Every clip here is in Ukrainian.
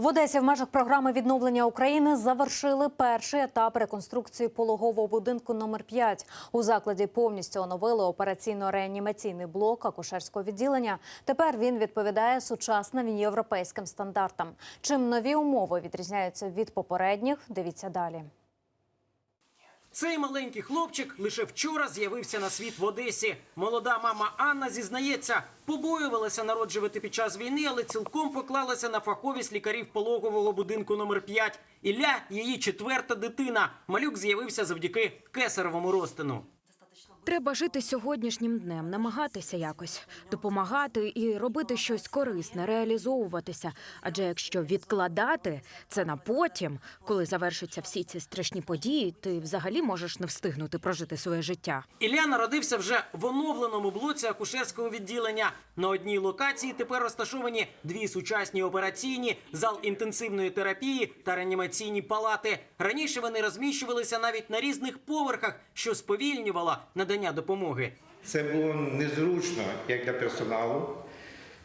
В Одесі в межах програми відновлення України завершили перший етап реконструкції пологового будинку номер 5 У закладі повністю оновили операційно-реанімаційний блок акушерського відділення. Тепер він відповідає сучасним європейським стандартам. Чим нові умови відрізняються від попередніх? Дивіться далі. Цей маленький хлопчик лише вчора з'явився на світ в Одесі. Молода мама Анна зізнається, побоювалася народжувати під час війни, але цілком поклалася на фаховість лікарів пологового будинку номер 5 Ілля її четверта дитина. Малюк з'явився завдяки кесаревому розтину. Треба жити сьогоднішнім днем, намагатися якось допомагати і робити щось корисне, реалізовуватися. Адже якщо відкладати це на потім, коли завершаться всі ці страшні події, ти взагалі можеш не встигнути прожити своє життя. Ілля народився вже в оновленому блоці акушерського відділення. На одній локації тепер розташовані дві сучасні операційні, зал інтенсивної терапії та реанімаційні палати. Раніше вони розміщувалися навіть на різних поверхах, що сповільнювало надання допомоги. Це було незручно як для персоналу,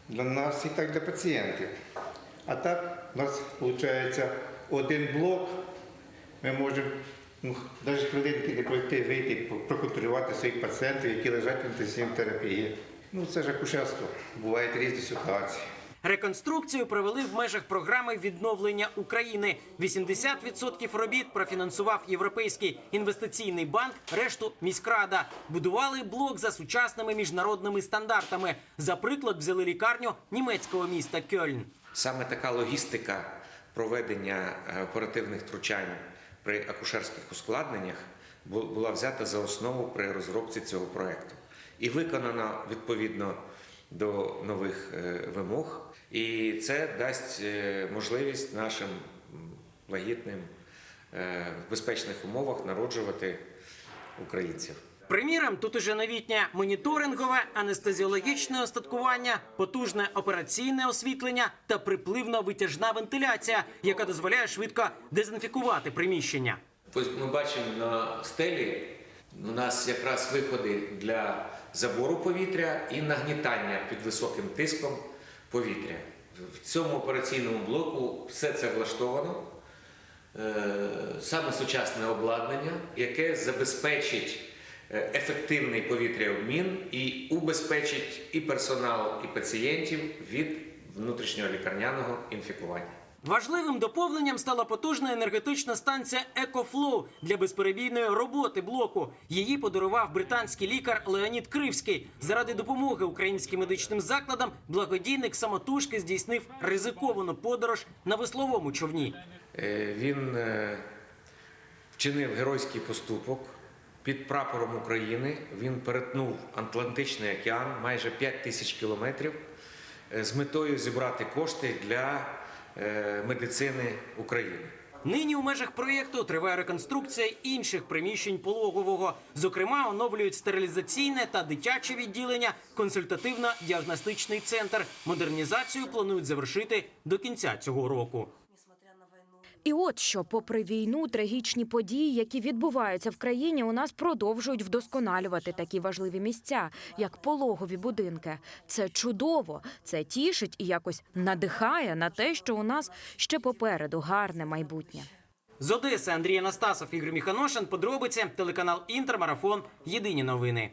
для нас і так для пацієнтів. А так у нас виходить один блок. Ми можемо ну, навіть хвилинки не пройти, вийти, проконтролювати своїх пацієнтів, які лежать в інтенсивній терапії. Ну це ж акушерство. Бувають різні ситуації. Реконструкцію провели в межах програми відновлення України. 80% робіт профінансував Європейський інвестиційний банк, решту міськрада. Будували блок за сучасними міжнародними стандартами. За приклад взяли лікарню німецького міста Кьольн. Саме така логістика проведення е, оперативних втручань при акушерських ускладненнях була взята за основу при розробці цього проекту і виконана відповідно до нових е, вимог. І це дасть е, можливість нашим вагітним е, в безпечних умовах народжувати українців. Приміром, тут уже новітнє моніторингове, анестезіологічне остаткування, потужне операційне освітлення та припливно-витяжна вентиляція, яка дозволяє швидко дезінфікувати приміщення. Ось ми бачимо на стелі у нас якраз виходи для забору повітря і нагнітання під високим тиском повітря. В цьому операційному блоку все це влаштовано. Е, Саме сучасне обладнання, яке забезпечить е, ефективний повітряобмін і убезпечить і персонал, і пацієнтів від внутрішнього лікарняного інфікування. Важливим доповненням стала потужна енергетична станція «Екофлоу» для безперебійної роботи блоку. Її подарував британський лікар Леонід Кривський. Заради допомоги українським медичним закладам благодійник самотужки здійснив ризиковану подорож на весловому човні. Е, Він е, вчинив геройський поступок під прапором України. Він перетнув Атлантичний океан майже 5 тисяч кілометрів е, з метою зібрати кошти для медицини України. Нині у межах проєкту триває реконструкція інших приміщень пологового. Зокрема, оновлюють стерилізаційне та дитяче відділення, консультативно-діагностичний центр. Модернізацію планують завершити до кінця цього року. І от що, попри війну, трагічні події, які відбуваються в країні, у нас продовжують вдосконалювати такі важливі місця, як пологові будинки. Це чудово, це тішить і якось надихає на те, що у нас ще попереду гарне майбутнє. З Одеси Андрій Анастасов, Ігор Міханошин. Подробиці телеканал Інтермарафон. Єдині новини.